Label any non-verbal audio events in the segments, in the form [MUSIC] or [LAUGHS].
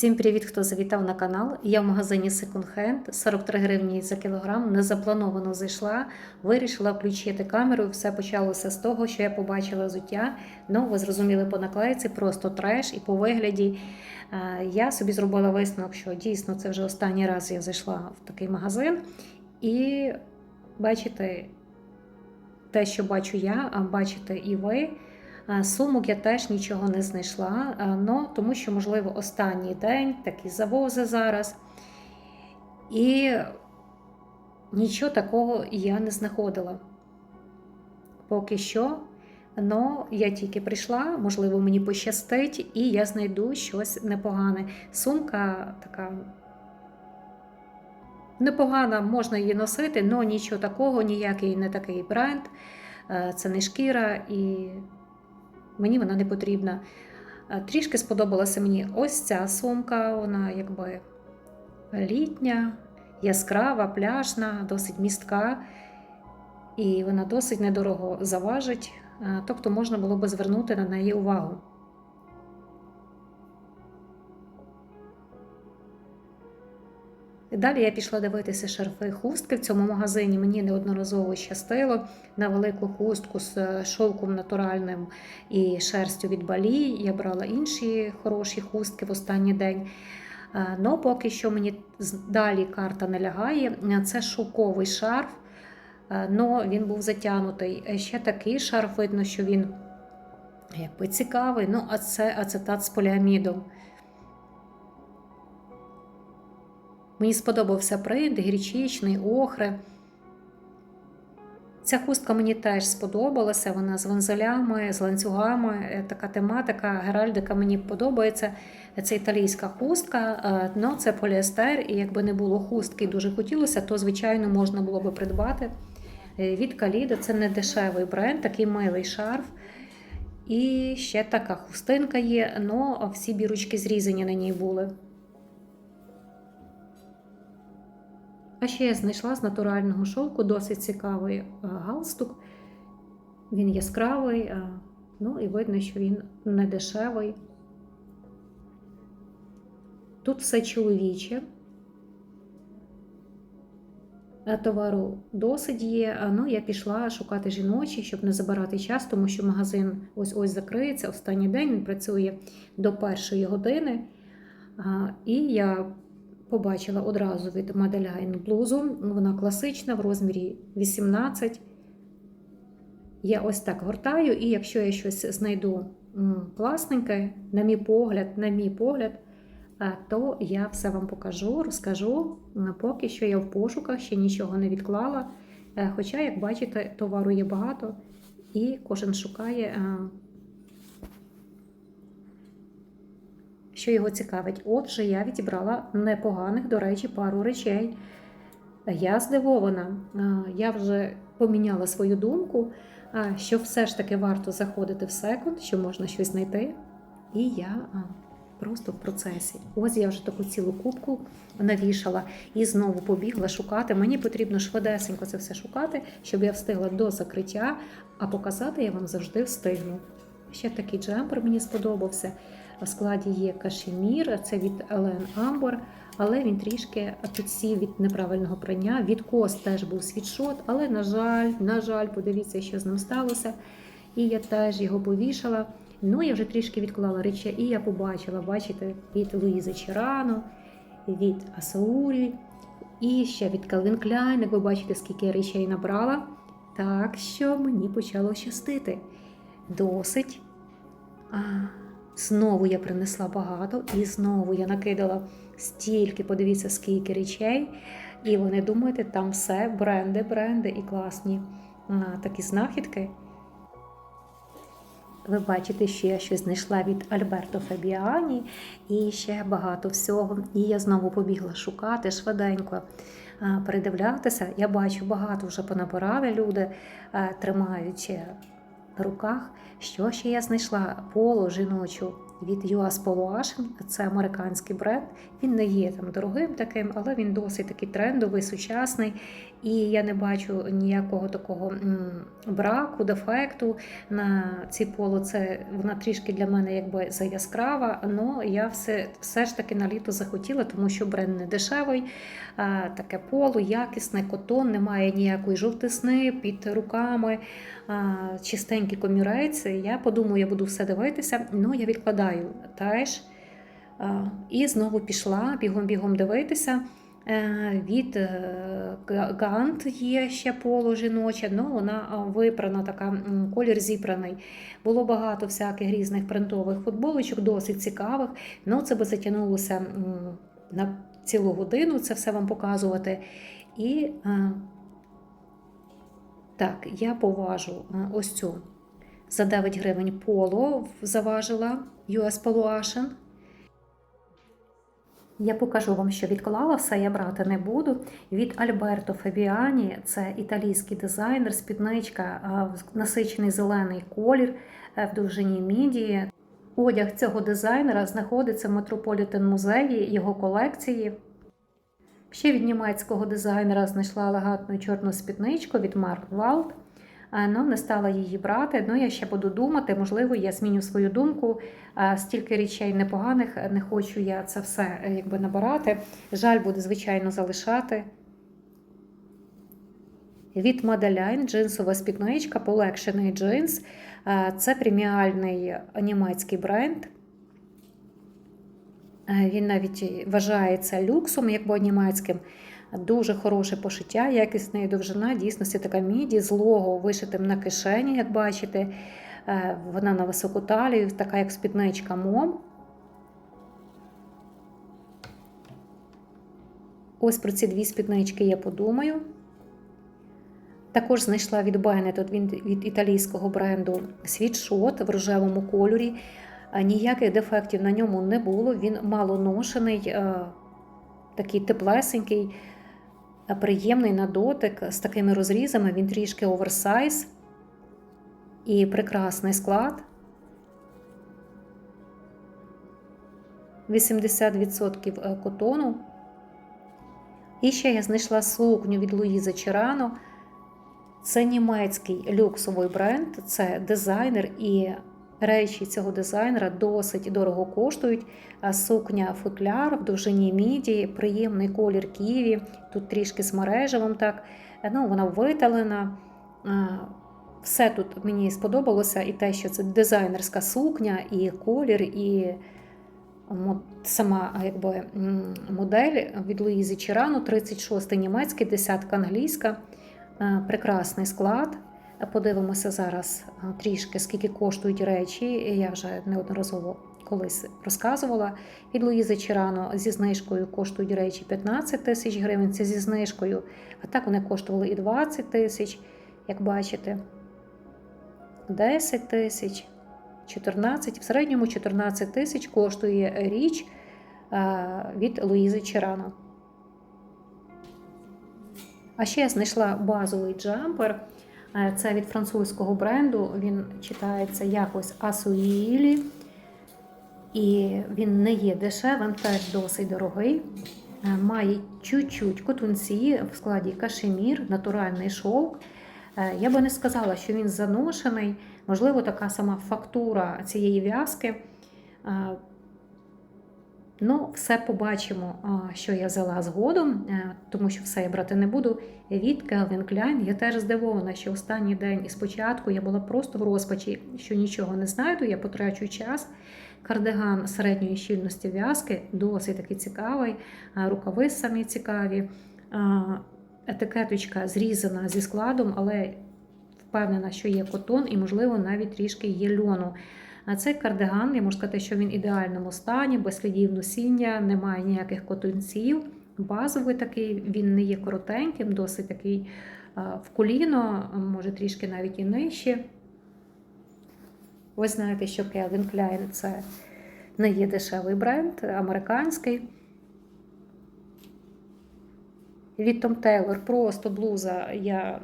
Всім привіт, хто завітав на канал. Я в магазині Second Hand, 43 гривні за кілограм. Незаплановано зайшла, вирішила включити камеру. Все почалося з того, що я побачила взуття. Ну, ви зрозуміли по наклейці, просто треш і по вигляді. Е, Я собі зробила висновок, що дійсно це вже останній раз я зайшла в такий магазин. І бачите, те, що бачу я, а бачите і ви. А, Сумок я теж нічого не знайшла, а, ну, тому що, можливо, останній день такі завози зараз. І нічого такого я не знаходила. Поки що, Ну, я тільки прийшла, можливо, мені пощастить, і я знайду щось непогане. Сумка така непогана, можна її носити, але нічого такого, ніякий не такий бренд. Е, Це не шкіра і мені вона не потрібна. Е, Трішки сподобалася мені ось ця сумка, вона якби літня, яскрава, пляжна, досить містка, і вона досить недорого заважить, е, тобто можна було би звернути на неї увагу. Далі я пішла дивитися шарфи хустки в цьому магазині. Мені неодноразово щастило на велику хустку з е, шовком натуральним і шерстю від балі. Я брала інші хороші хустки в останній день. Е, Но поки що мені далі карта не лягає. Е, Це шовковий шарф, е, но він був затягнутий. Ще такий шарф, видно, що він якби цікавий. Ну, а це ацетат з поліамідом. Мені сподобався принт, гречичний, охри. Ця хустка мені теж сподобалася. Вона з вензелями, з ланцюгами. Е, Така тематика, геральдика мені подобається. Це італійська хустка, е, ну це поліестер, і якби не було хустки дуже хотілося, то звичайно можна було би придбати. Е, Від Каліда це не дешевий бренд, такий милий шарф. І ще така хустинка є, але всі бірочки зрізані на ній були. А ще я знайшла з натурального шовку досить цікавий е, галстук. Він яскравий, е, ну і видно, що він не дешевий. Тут все чоловіче. Е, Товару досить є. Ну, я пішла шукати жіночі, щоб не забирати час, тому що магазин ось ось закриється. Останній день він працює до першої години. І я побачила одразу від Madeline блузу. Вона класична в розмірі 18. Я ось так гортаю, і якщо я щось знайду класненьке, на мій погляд, на мій погляд, то я все вам покажу, розкажу. Поки що я в пошуках, ще нічого не відклала. Е, Хоча, як бачите, товару є багато, і кожен шукає, е, що його цікавить. Отже, я відібрала непоганих, до речі, пару речей. Я здивована. Я вже поміняла свою думку, що все ж таки варто заходити в секонд, що можна щось знайти. І я просто в процесі. Ось я вже таку цілу кубку навішала і знову побігла шукати. Мені потрібно швидесенько це все шукати, щоб я встигла до закриття, а показати я вам завжди встигну. Ще такий джемпер мені сподобався. В складі є кашемір, це від Елен Амбор, але він трішки підсів від неправильного прання. Від кос теж був світшот, але, на жаль, на жаль, подивіться, що з ним сталося. І я теж його повішала. Ну, я вже трішки відклала речі, і я побачила, бачите, від Луїзи Черано, від Асаурі, і ще від Calvin Klein. Як ви бачите, скільки я речей набрала. Так що мені почало щастити. Досить. А, Знову я принесла багато, і знову я накидала стільки, подивіться, скільки речей. І вони думаєте, там все бренди, бренди і класні а, такі знахідки. Ви бачите, що я щось знайшла від Альберто Фабіані і ще багато всього. І я знову побігла шукати швиденько, передивлятися. Я бачу, багато вже понабирали люди, тримаючи руках. Що ще я знайшла? Поло жіночу від US Polo Ocean. Це американський бренд. Він не є там дорогим таким, але він досить такий трендовий, сучасний. І я не бачу ніякого такого браку, дефекту на ці поло. Це вона трішки для мене якби заяскрава. але я все, все ж таки на літо захотіла, тому що бренд не дешевий. Таке поло, якісне, котон, немає ніякої жовтисни під руками, чистенький комірець. Я подумаю, я буду все дивитися, але я відкладаю теж. І знову пішла бігом-бігом дивитися. Е, Від е, Гант є ще поло жіноче, ну вона випрана, така колір зібраний. Було багато всяких різних принтових футболочок, досить цікавих. Ну, це би затягнулося на цілу годину це все вам показувати. І е, так, я поважу ось цю за 9 гривень поло заважила US Polo Ocean. Я покажу вам, що відклала все, я брати не буду. Від Альберто Фабіані, це італійський дизайнер, спідничка, е, насичений зелений колір е, в довжині мідії. Одяг цього дизайнера знаходиться в Метрополітен музеї його колекції. Ще від німецького дизайнера знайшла елегантну чорну спідничку від Марк Валт. Ну, не стала її брати. Ну, я ще буду думати, можливо, я зміню свою думку. Стільки речей непоганих, не хочу я це все е, якби набирати. Жаль буде, звичайно, залишати. Від Маделяйн джинсова спідничка, полегшений джинс. Це преміальний німецький бренд. Е, Він навіть вважається люксом, якби німецьким. Дуже хороше пошиття, якісна і довжина, дійсності така міді з лого вишитим на кишені, як бачите. Е, Вона на високу талію, така як спідничка мом. Ось про ці дві спіднички я подумаю. Також знайшла від Bennett, від, від італійського бренду світшот в рожевому кольорі. Е, Ніяких дефектів на ньому не було. Він мало ношений, е, такий теплесенький, приємний на дотик з такими розрізами. Він трішки оверсайз і прекрасний склад. 80% котону. І ще я знайшла сукню від Луїзи Черано. Це німецький люксовий бренд, це дизайнер, і речі цього дизайнера досить дорого коштують. Сукня футляр в довжині міді, приємний колір ківі, тут трішки з мережевим так. Ну, вона виталена. Все тут мені сподобалося, і те, що це дизайнерська сукня, і колір, і сама якби, модель від Луїзи Чирано, 36 німецький, десятка англійська. Прекрасний склад. Подивимося зараз е, трішки, скільки коштують речі. Я вже неодноразово колись розказувала. Від Луїзи Чирано зі знижкою коштують речі 15 тисяч гривень. Це зі знижкою. А так вони коштували і 20 тисяч, як бачите, 10 тисяч, 14, в середньому 14 тисяч коштує річ е, від Луїзи Чирано. А ще я знайшла базовий джампер. Е, Це від французького бренду. Він читається якось Асуїлі. І він не є дешевим, теж досить дорогий. Е, Має чуть-чуть котунці в складі кашемір, натуральний шовк. Е, Я би не сказала, що він заношений. Можливо, така сама фактура цієї в'язки. Ну, все побачимо, що я взяла згодом, е, тому що все я брати не буду. Від Calvin Klein я теж здивована, що останній день і спочатку я була просто в розпачі, що нічого не знайду, я потрачу час. Кардиган середньої щільності в'язки, досить такий цікавий, рукави самі цікаві. Етикеточка зрізана зі складом, але впевнена, що є котон і, можливо, навіть трішки є льону. А цей кардиган, я можу сказати, що він в ідеальному стані, без слідів носіння, немає ніяких котунців. Базовий такий, він не є коротеньким, досить такий в коліно, може трішки навіть і нижче. Ви знаєте, що Calvin Klein це не є дешевий бренд, американський. Від Tom Taylor просто блуза. Я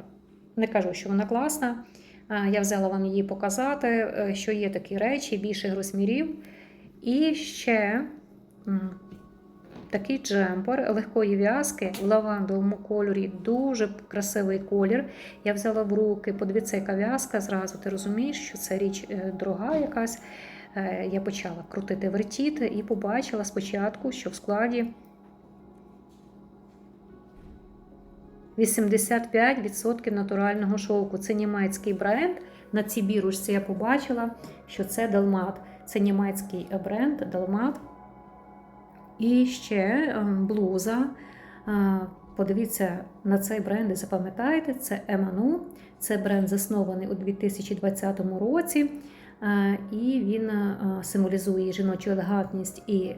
не кажу, що вона класна. Я взяла вам її показати, е, що є такі речі більших розмірів. І ще такий джемпер легкої в'язки в лавандовому кольорі. Дуже красивий колір. Я взяла в руки, подивіться, в'язка. Зразу ти розумієш, що це річ е, дорога якась. Е, Я почала крутити, вертіти і побачила спочатку, що в складі 85% натурального шовку. Це німецький бренд. На цій бірушці я побачила, що це Далмат. Це німецький бренд Далмат. І ще ем, блуза. Е, Подивіться на цей бренд і запам'ятайте, це Еману. Це бренд заснований у 2020 році, е, і він е, символізує жіночу елегантність і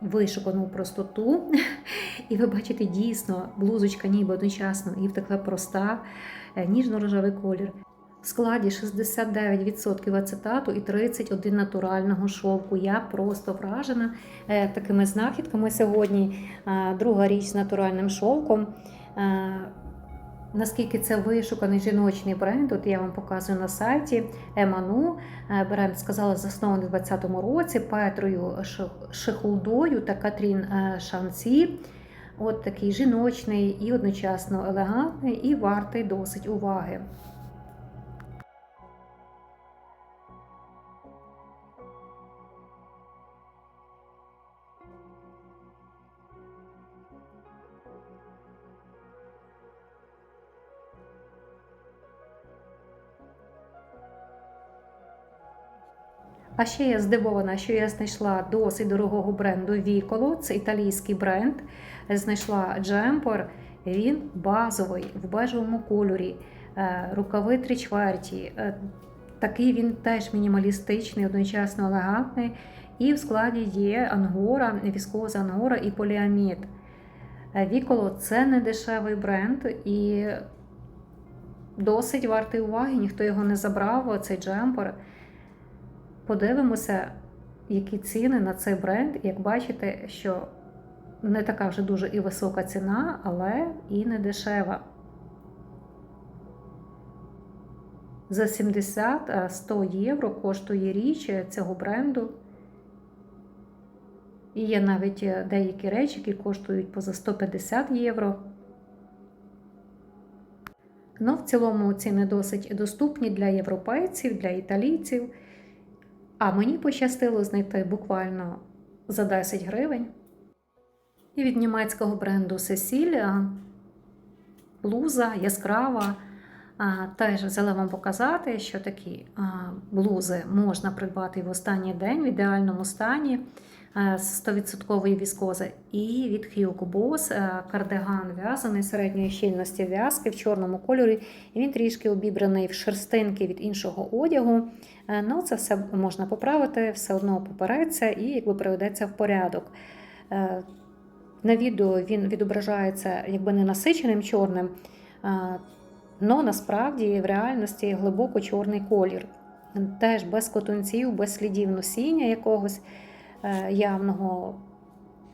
вишукану простоту. [LAUGHS] І ви бачите, дійсно, блузочка ніби одночасно і така проста, е, ніжно-рожевий колір. В складі 69% ацетату і 31% натурального шовку. Я просто вражена е, такими знахідками сьогодні. Друга річ з натуральним шовком. Наскільки це вишуканий жіночний бренд, от я вам показую на сайті Еману. Бренд сказала, заснований у 2020 році Петрою Ши- та Катрін е, Шанці. От такий жіночний і одночасно елегантний, і вартий досить уваги. А ще я здивована, що я знайшла досить дорогого бренду Віколо. Це італійський бренд. Знайшла джемпер. Він базовий в бежевому кольорі, е, рукави три чверті. Е, Такий він теж мінімалістичний, одночасно елегантний. І в складі є ангора, віскоза ангора і поліамід. Е, Віколо це не дешевий бренд і досить вартий уваги. Ніхто його не забрав. Цей джемпер. Подивимося, які ціни на цей бренд. Як бачите, що не така вже дуже і висока ціна, але і не дешева. За 70-100 євро коштує річ цього бренду. І є навіть деякі речі, які коштують поза 150 євро. Ну, в цілому ціни досить доступні для європейців, для італійців. А мені пощастило знайти буквально за 10 гривень. І від німецького бренду Сесілія блуза яскрава. Теж взяла вам показати, що такі блузи можна придбати в останній день в ідеальному стані з 100% віскози. І від Hugo Boss кардиган в'язаний середньої щільності в'язки в чорному кольорі. І він трішки обібраний в шерстинки від іншого одягу. Е, Ну, це все можна поправити, все одно попереться і якби приведеться в порядок. Е, На відео він відображається якби не насиченим чорним, але насправді в реальності глибоко чорний колір. Теж без котунців, без слідів носіння якогось е, явного.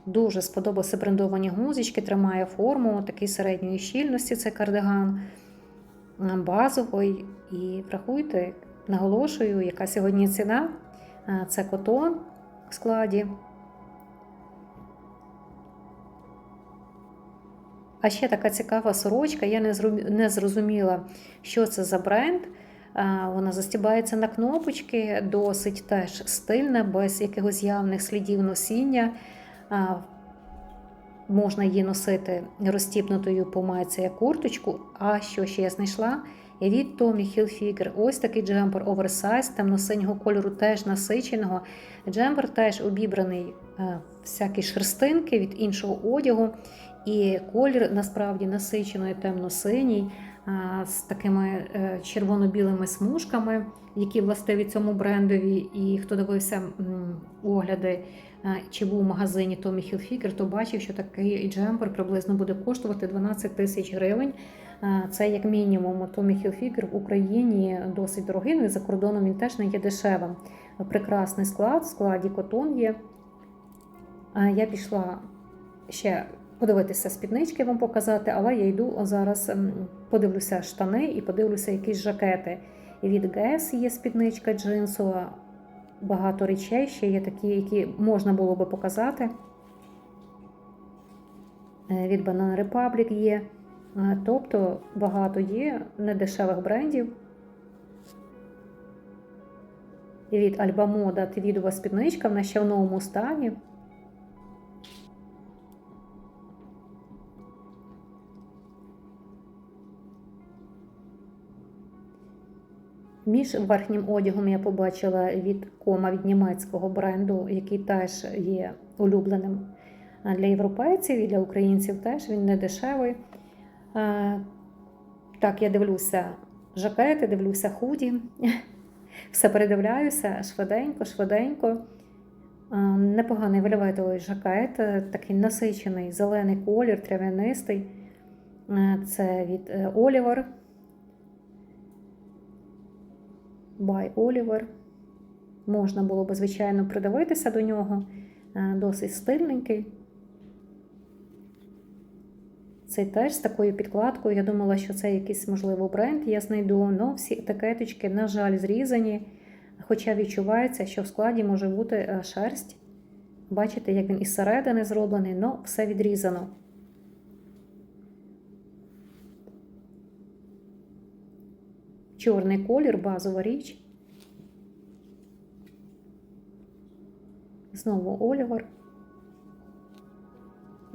Дуже сподобався брендовані гузички, тримає форму, такий середньої щільності цей кардиган, е, базовий. І врахуйте, наголошую, яка сьогодні ціна. Е, Це котон в складі. А ще така цікава сорочка. Я не зрозуміла, що це за бренд. А, Вона застібається на кнопочки, досить теж стильна, без якихось явних слідів носіння. Можна її носити розтіпнутою по майці як курточку. А що ще я знайшла? Від Tommy Hilfiger ось такий джемпер оверсайз, темно-синього кольору, теж насиченого. Джемпер теж обібраний е, всякі шерстинки від іншого одягу. І колір насправді насичений темно-синій, з такими е, червоно-білими смужками, які властиві цьому брендові. І хто дивився огляди, е, чи був у магазині Tommy Hilfiger, то бачив, що такий джемпер приблизно буде коштувати 12 тисяч гривень. Е, Це як мінімум Tommy Hilfiger в Україні досить дорогий, ну і за кордоном він теж не є дешевим. Прекрасний склад, в складі котон є. Е, Я пішла ще подивитися спіднички, вам показати, але я йду зараз, подивлюся штани і подивлюся якісь жакети. Від Guess є спідничка джинсова. багато речей ще є такі, які можна було би показати. Е, Від Banana Republic є. Е, Тобто багато є недешевих брендів. Від Альбамода твідова спідничка, вона ще в новому стані. Між верхнім одягом я побачила від кома від німецького бренду, який теж є улюбленим для європейців і для українців теж він не дешевий. Так, я дивлюся жакети, дивлюся худі. [LAUGHS] Все передивляюся швиденько, швиденько. Непоганий вельветовий жакет, е, такий насичений зелений колір, трав'янистий. Е, Це від е, By Oliver. Можна було би, звичайно, придивитися до нього. Е, Досить стильненький. Цей теж з такою підкладкою. Я думала, що це якийсь, можливо, бренд. Я знайду, але всі етикеточки, на жаль, зрізані. Хоча відчувається, що в складі може бути е, шерсть. Бачите, як він із середини зроблений, але все відрізано. Чорний колір, базова річ. Знову Олівер.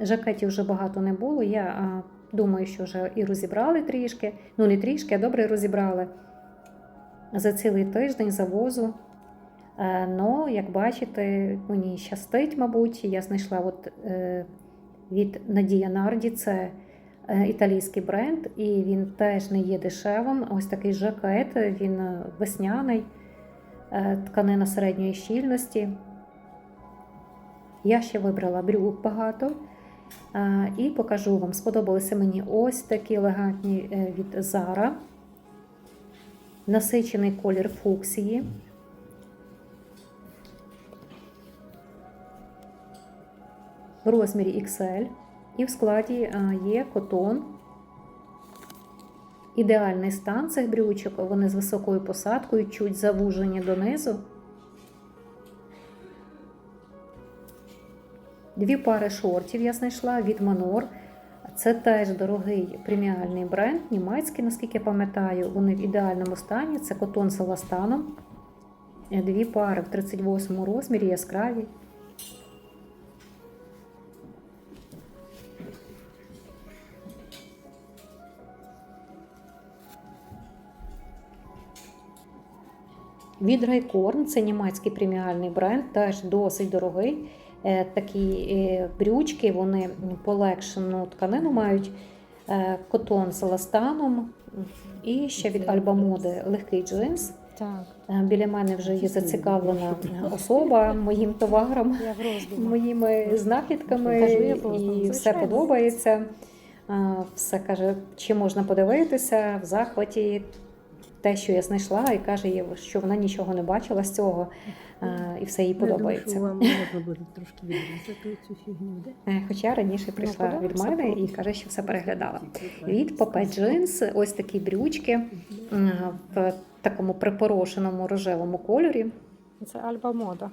Жакетів вже багато не було. Я думаю, що вже і розібрали трішки. Ну, не трішки, а добре розібрали за цілий тиждень завозу. Но, як бачите, мені щастить, мабуть, я знайшла от, е, від Надія Нарді, це італійський бренд, і він теж не є дешевим. Ось такий жакет, він е, весняний, е, тканина середньої щільності. Я ще вибрала брюк багато. Е, І покажу вам, сподобалися мені ось такі елегантні е, від Zara. Насичений колір фуксії. В розмірі XL. І в складі е, є котон. Ідеальний стан цих брючок. Вони з високою посадкою, чуть завужені донизу. Дві пари шортів я знайшла від Manor. Це теж дорогий преміальний бренд, німецький, наскільки я пам'ятаю. Вони в ідеальному стані. Це котон з еластаном. Дві пари в 38 розмірі, яскраві. Від Raycorn, це німецький преміальний бренд, теж досить дорогий. Е, Такі е, брючки, вони полегшену тканину мають, е, котон з еластаном. І ще від Alba Mode легкий джинс. Так, Біля мене вже є зацікавлена особа моїм товаром, моїми знахідками, і все подобається. Все каже, чи можна подивитися в захваті. Те, що я знайшла, і каже, що вона нічого не бачила з цього, е, і все їй Я думаю, подобається. що вам можна буде трошки відрізати цю фігню, де? Е, Хоча раніше прийшла від мене і каже, що все переглядала. Від Попе Джинс, ось такі брючки в такому припорошеному рожевому кольорі. Це Альба Мода.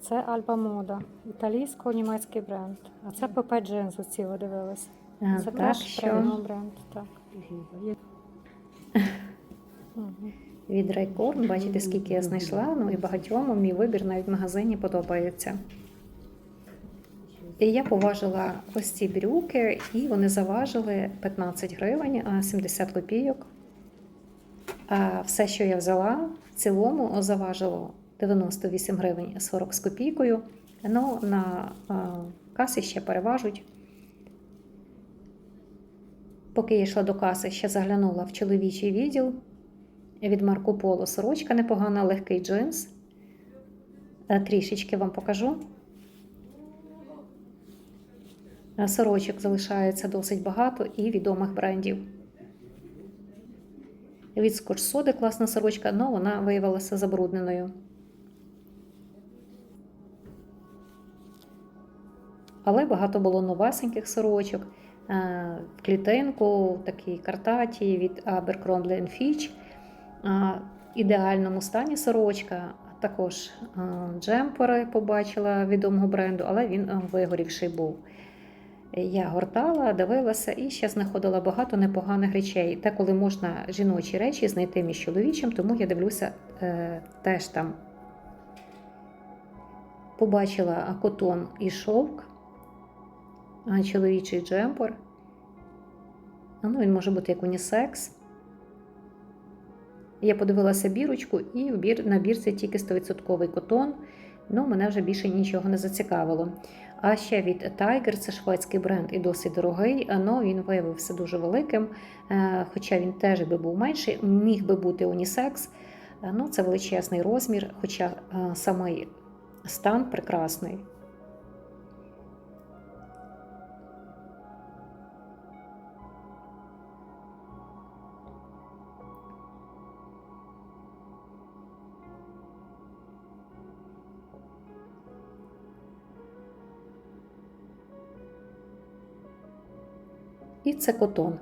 Це Альба Мода. Італійсько-німецький бренд. А це ПП Джинс, оці ви дивилися. Е, Це Так наш що бренд. Так. Від Райкорн, бачите, скільки я знайшла. Ну і багатьом мій вибір навіть в магазині подобається. І я поважила ось ці брюки, і вони заважили 15 гривень, а 70 копійок. А все, що я взяла, в цілому заважило 98 гривень 40 з копійкою. Ну, на касі ще переважуть. Поки я йшла до каси, ще заглянула в чоловічий відділ. Від Марко Поло сорочка непогана, легкий джинс. Е, Трішечки вам покажу. Е, Сорочок залишається досить багато і відомих брендів. Від Scotch Соди класна сорочка, але вона виявилася забрудненою. Але багато було новесеньких сорочок. Е, В клітинку, такі картаті від Abercrombie Fitch. Ідеальному стані сорочка, також е, джемпери побачила відомого бренду, але він е, вигорівший був. Я гортала, дивилася і ще знаходила багато непоганих речей. Те, коли можна жіночі речі знайти між чоловічим, тому я дивлюся е, теж там. Побачила котон і шовк, чоловічий джемпер. Ну, він може бути як унісекс. Я подивилася бірочку, і бір, на бірці тільки 100% котон. Ну, мене вже більше нічого не зацікавило. А ще від Tiger, це шведський бренд і досить дорогий, але він виявився дуже великим. Е, Хоча він теж би був менший, міг би бути унісекс. Ну, це величезний розмір, хоча е, самий стан прекрасний. І це котон.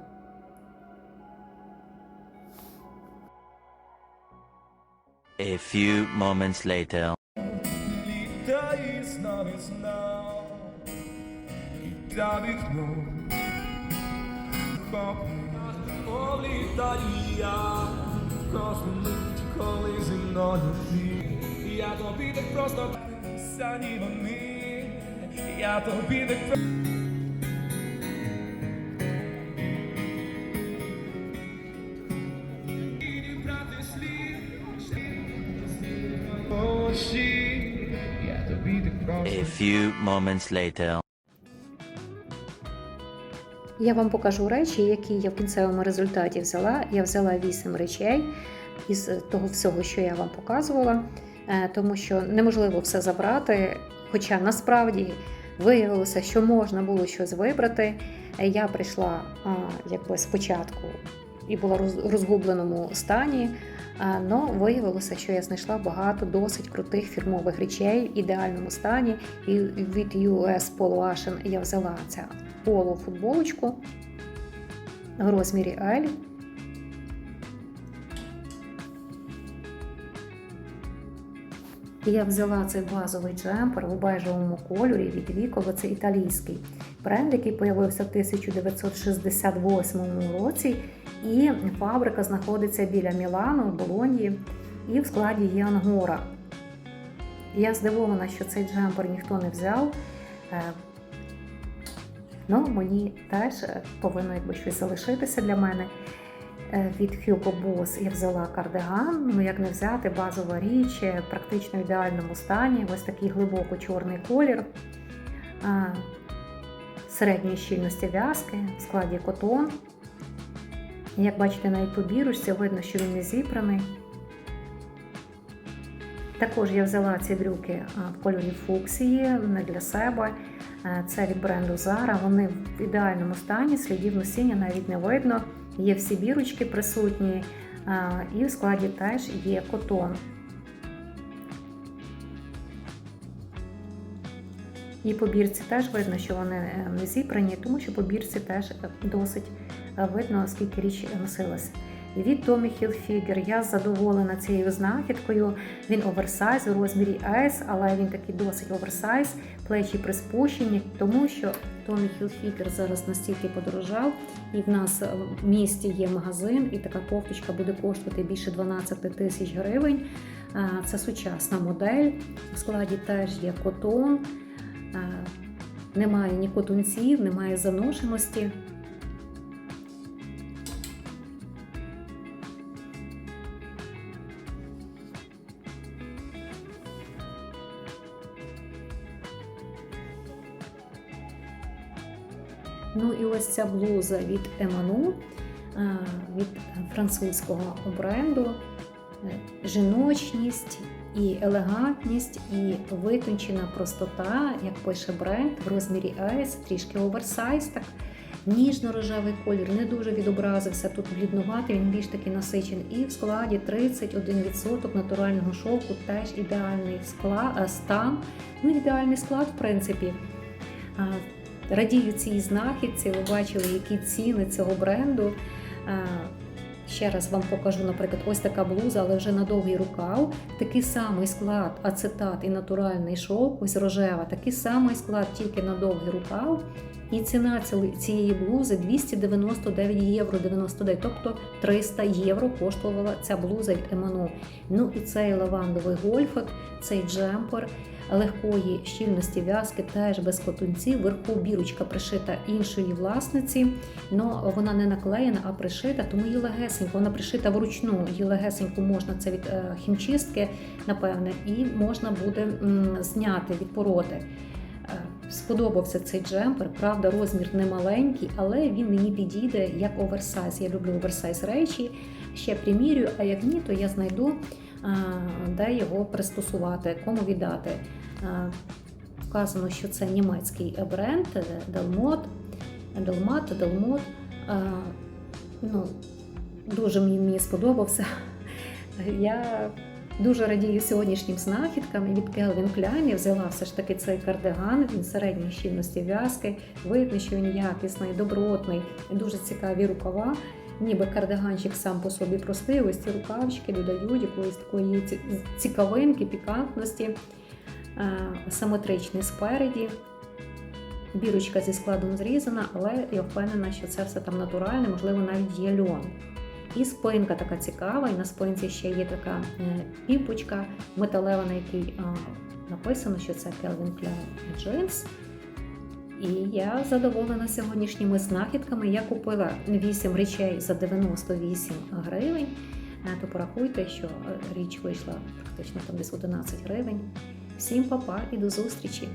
A few moments later. Літай з нами знав, і та вікно Політай я, кожну мить, коли зі мною ти Я тобі так просто самі вони Я тобі так просто A few moments later. Я вам покажу речі, які я в кінцевому результаті взяла. Я взяла 8 речей із того всього, що я вам показувала, е, тому що неможливо все забрати. Хоча насправді виявилося, що можна було щось вибрати. Е, Я прийшла якби спочатку і була роз- в розгубленому стані. Але виявилося, що я знайшла багато досить крутих фірмових речей в ідеальному стані. І від US Polo Ashen я взяла ця поло футболочку в розмірі L. І я взяла цей базовий джемпер у бежевому кольорі від Віково, це італійський бренд, який з'явився в 1968 році. І фабрика знаходиться біля Мілану, в Болонії, і в складі є Ангора. Я здивована, що цей джемпер ніхто не взяв. Е, Ну, мені теж повинно якби щось залишитися для мене. Е, Від Hugo Boss я взяла кардиган, ну як не взяти базова річ, е, практично в ідеальному стані. Ось такий глибоко чорний колір середньої щільності в'язки в складі котон. Як бачите, навіть по бірочці видно, що він не зібраний. Також я взяла ці брюки в кольорі фуксії не для себе. Е, Це від бренду Zara. Вони в ідеальному стані, слідів носіння навіть не видно. Є всі бірочки присутні, і в складі теж є котон. І по бірці теж видно, що вони е, не зібрані, тому що по бірці теж е, досить е, видно, скільки річ носилася. Від Tommy Hilfiger я задоволена цією знахідкою. Він оверсайз у розмірі S, але він такий досить оверсайз, плечі приспущені, тому що Tommy Hilfiger зараз настільки подорожав, і в нас в місті є магазин, і така кофточка буде коштувати більше 12 тисяч гривень. Це сучасна модель. В складі теж є котон. Немає ні котунців, немає заношеності. Ну і ось ця блуза від Еману, від французького бренду. Жіночність і елегантність, і витончена простота, як пише бренд, в розмірі S, трішки оверсайз, так ніжно-рожевий колір, не дуже відобразився. Тут бліднуватий, він більш такий насичений. І в складі 31% натурального шовку, теж ідеальний склад, е, стан. Ну, ідеальний склад, в принципі. Радію цій знахідці, ви бачили, які ціни цього бренду. Ще раз вам покажу, наприклад, ось така блуза, але вже на довгий рукав. Такий самий склад, ацетат і натуральний шовк, ось рожева, такий самий склад, тільки на довгий рукав. І ціна цієї блузи 299 євро 99, тобто 300 євро коштувала ця блуза від Еману. Ну і цей лавандовий гольфик, цей джемпер легкої щільності в'язки, теж без котунців. Вверху бірочка пришита іншої власниці, але вона не наклеєна, а пришита, тому її легесенько, вона пришита вручну. Її легесенько можна це від е, хімчистки, напевне, і можна буде зняти від пороти. Е, Сподобався цей джемпер, правда, розмір не маленький, але він мені підійде як оверсайз. Я люблю оверсайз речі. Ще примірюю, а як ні, то я знайду, де його пристосувати, кому віддати. Вказано, що це німецький бренд Delmot, Delmat, Delmot. Ну, дуже мені, сподобався. Я Дуже радію сьогоднішнім знахідкам. Від Келвін Klein я взяла все ж таки цей кардиган. Він середньої щільності в'язки. Видно, що він якісний, добротний, дуже цікаві рукава. Ніби кардиганчик сам по собі простий, ось ці рукавчики додають якоїсь такої цікавинки, пікантності, Е, симетричний спереді. Бірочка зі складом зрізана, але я впевнена, що це все там натуральне, можливо, навіть є льон. І спинка така цікава, і на спинці ще є така е, пімпочка металева, на якій написано, що це Calvin Klein Jeans. І я задоволена сьогоднішніми знахідками. Я купила 8 речей за 98 гривень. Е, То порахуйте, що е, річ вийшла практично там десь 11 гривень. Всім па-па і до зустрічі!